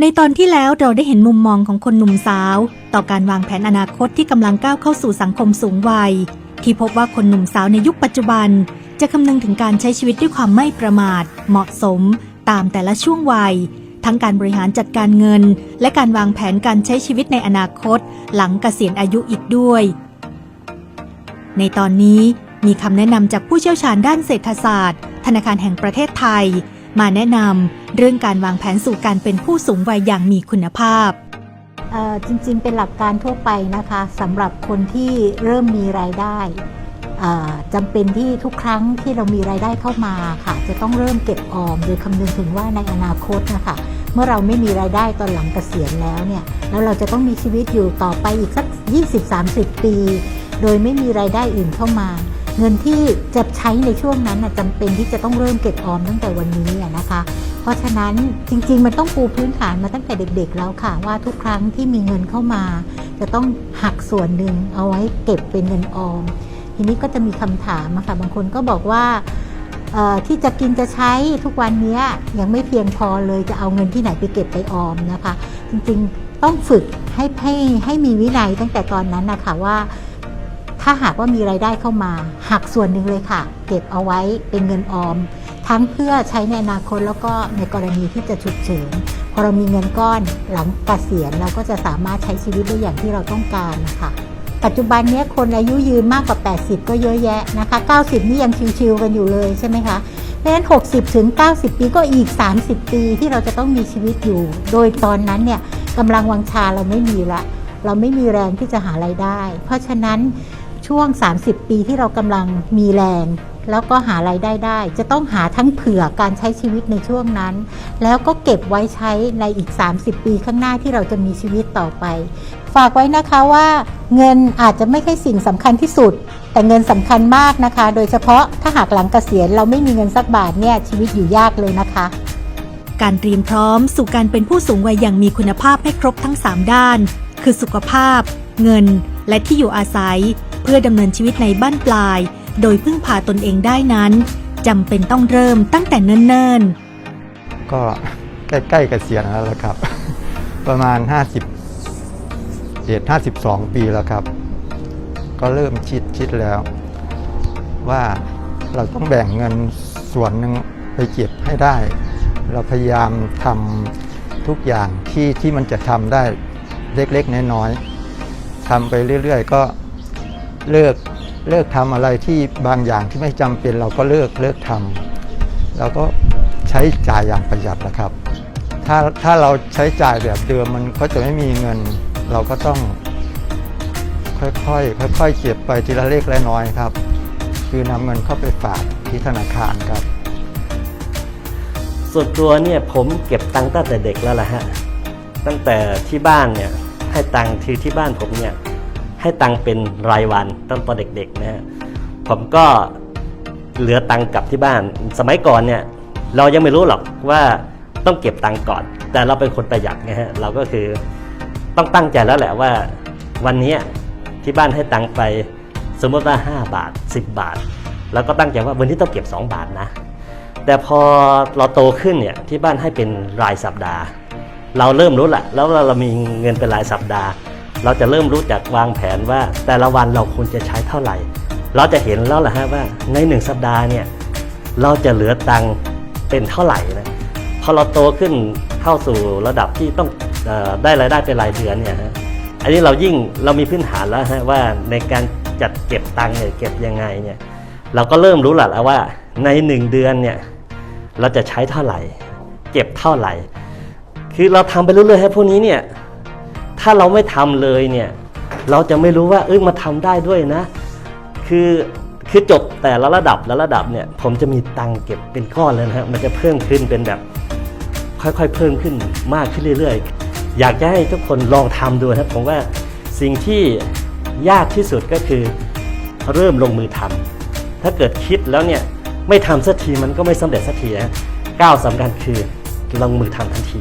ในตอนที่แล้วเราได้เห็นมุมมองของคนหนุ่มสาว ต่อการวางแผนอนาคตที่กำลังก้าวเข้าสู่สังคมสูงวัย ที่พบว่าคนหนุ่มสาวในยุคปัจจุบัน จะคำนึงถึงการใช้ชีวิตด้วยความไม่ประมาท เหมาะสม ตามแต่ละช่วงวัย ทั้งการบริหารจัดการเงิน และการวางแผนการใช้ชีวิตในอนาคต หลังเกษียณอายุอีกด้วย ในตอนนี้มีคำแนะนำจากผู้เชี่ยวชาญด้านเศรษฐศาสตร์ ธนาคารแห่งประเทศไทย มาแนะนำเรื่องการวางแผนสู่การเป็นผู้สูงวัยอย่างมีคุณภาพจริงๆ เป็นหลักการทั่วไปนะคะสำหรับคนที่เริ่มมีรายได้อ่าจำเป็นที่ทุกครั้งที่เรามีรายได้เข้ามาค่ะ จะต้องเริ่มเก็บออมโดยคำนึงถึงว่าในอนาคตนะคะเมื่อเราไม่มีรายได้ตอนหลังเกษียณแล้วเนี่ยแล้วเราจะต้องมีชีวิตอยู่ต่อไปอีกสัก 20-30 ปี โดยไม่มีรายได้อื่นเข้ามา เงินที่จะใช้ในช่วงนั้นน่ะจำเป็นที่จะต้องเริ่มเก็บออมตั้งแต่วันนี้นะคะ เพราะฉะนั้นจริง ๆ มันต้องปูพื้นฐานมาตั้งแต่เด็กๆแล้วค่ะ ว่าทุกครั้งที่มีเงินเข้ามา จะต้องหักส่วนหนึ่งเอาไว้เก็บเป็นเงินออม ทีนี้ก็จะมีคำถามค่ะบางคนก็บอกว่าที่จะกินจะใช้ทุกวันนี้ยยังไม่เพียงพอเลยจะเอาเงินที่ไหนไปเก็บไปออมนะคะ จริงๆต้องฝึกให้ให้ให้มีวินัยตั้งแต่ตอนนั้นนะคะว่า ถ้าหากว่ามีรายได้เข้ามาหักส่วนหนึ่งเลยค่ะ เก็บเอาไว้เป็นเงินออม ทั้งเพื่อใช้ในอนาคตแล้วก็ในกรณีที่จะฉุกเฉินพอเรามีเงินก้อนหลังเกษียณเราก็จะสามารถใช้ชีวิตได้อย่างที่เราต้องการนะคะปัจจุบันนี้คนอายุยืนมากกว่า 80 ก็เยอะแยะนะคะ 90 นี่ยังชิวๆกันอยู่เลยใช่ไหมคะเพราะฉะนั้น 60 ถึง 90 ปีก็อีก 30 ปีที่เราจะต้องมีชีวิตอยู่ โดยตอนนั้นเนี่ยกำลังวังชาเราไม่มีละ เราไม่มีแรงที่จะหารายได้ เพราะฉะนั้น ช่วง 30 ปีที่เรากำลังมีแรง แล้วก็หารายได้ได้ จะต้องหาทั้งเผื่อการใช้ชีวิตในช่วงนั้น แล้วก็เก็บไว้ใช้ในอีก 30 ปีข้างหน้าที่เราจะมีชีวิตต่อไป ฝากไว้นะคะว่า เงินอาจจะไม่ใช่สิ่งสำคัญที่สุด แต่เงินสำคัญมากนะคะ โดยเฉพาะถ้าหากหลังเกษียณเราไม่มีเงินสักบาทเนี่ยชีวิตอยู่ยากเลยนะคะการเตรียมพร้อมสู่การเป็นผู้สูงวัยอย่างมีคุณภาพให้ครบทั้ง 3 ด้าน คือสุขภาพ เงิน และที่อยู่อาศัย เพื่อดำเนินชีวิตในบ้านปลาย โดยพึ่งพาตนเองได้นั้นจำเป็นต้องเริ่มตั้งแต่เนิ่นๆ ก็ใกล้ๆเกษียณแล้วละครับ ประมาณ 50เอ็ด52 ปีแล้วครับ ก็เริ่มคิดคิดแล้ว ว่าเราต้องแบ่งเงินส่วนหนึ่งไปเก็บให้ได้ เราพยายามทำทุกอย่างที่ที่มันจะทำได้เล็กๆน้อยๆทำไปเรื่อย ๆ ก็ เลิกเลิกทำอะไรที่บางอย่างที่ไม่จำเป็นเราก็เลิกเลิกทำเราก็ใช้จ่ายอย่างประหยัดนะครับ ถ้าถ้าเราใช้จ่ายแบบเดิมมันก็จะไม่มีเงิน เราก็ต้อง ค่อยๆค่อยๆเก็บไปทีละเล็กละน้อยครับ คือนำเงินเข้าไปฝากที่ธนาคารครับ ส่วนตัวเนี่ยผมเก็บตังค์ตั้งแต่เด็กแล้วล่ะฮะตั้งแต่ที่บ้านเนี่ยให้ตังค์คือที่บ้านผมเนี่ย ให้ตังค์เป็นรายวันตั้งแต่เด็กๆนะฮะผมก็เหลือตังค์กลับที่บ้าน สมัยก่อนเนี่ยเรายังไม่รู้หรอกว่าต้องเก็บตังค์ก่อน แต่เราเป็นคนประหยัดไงฮะเราก็คือต้องตั้งใจแล้วแหละว่า วันนี้ที่บ้านให้ตังค์ไปสมมติว่า 5 บาท 10 บาท แล้วก็ตั้งใจว่าวันนี้ต้องเก็บ 2 บาทนะ แต่พอเราโตขึ้นเนี่ยที่บ้านให้เป็นรายสัปดาห์ เราเริ่มรู้แหละแล้วเรามีเงินเป็นรายสัปดาห์ เราจะเริ่มรู้จักวางแผนว่าแต่ละวันเราควรจะใช้เท่าไหร่ เราจะเห็นแล้วแหละฮะว่าในหนึ่งสัปดาห์เนี่ยเราจะเหลือตังค์เป็นเท่าไหร่นะพอเราโตขึ้นเข้าสู่ระดับที่ต้องออได้รายได้เป็นรายเดือนเนี่ยฮะอันนี้เรายิ่งเรามีพื้นฐานแล้วฮะว่าในการจัดเก็บตังค์เนี่ยเก็บยังไงเนี่ยเราก็เริ่มรู้แล้วว่าในหนึ่งเดือนเนี่ยเราจะใช้เท่าไหร่ เก็บเท่าไหร่ คือเราทำไปเรื่อยๆให้พวกนี้เนี่ย ถ้าเราไม่ทำเลยเนี่ย เราจะไม่รู้ว่าเอ้ยมาทำได้ด้วยนะ คือคือจบแต่ละระดับละระดับเนี่ย ผมจะมีตังเก็บเป็นก้อนเลยนะฮะมันจะเพิ่มขึ้นเป็นแบบ ค่อยๆ เพิ่มขึ้นมากขึ้นเรื่อยๆ อยากจะให้ทุกคนลองทำดูนะผมว่าสิ่งที่ยากที่สุดก็คือเริ่มลงมือทำถ้าเกิดคิดแล้วเนี่ยไม่ทำสักทีมันก็ไม่สำเร็จสักทีนะก้าวสำคัญคือลงมือทำทันที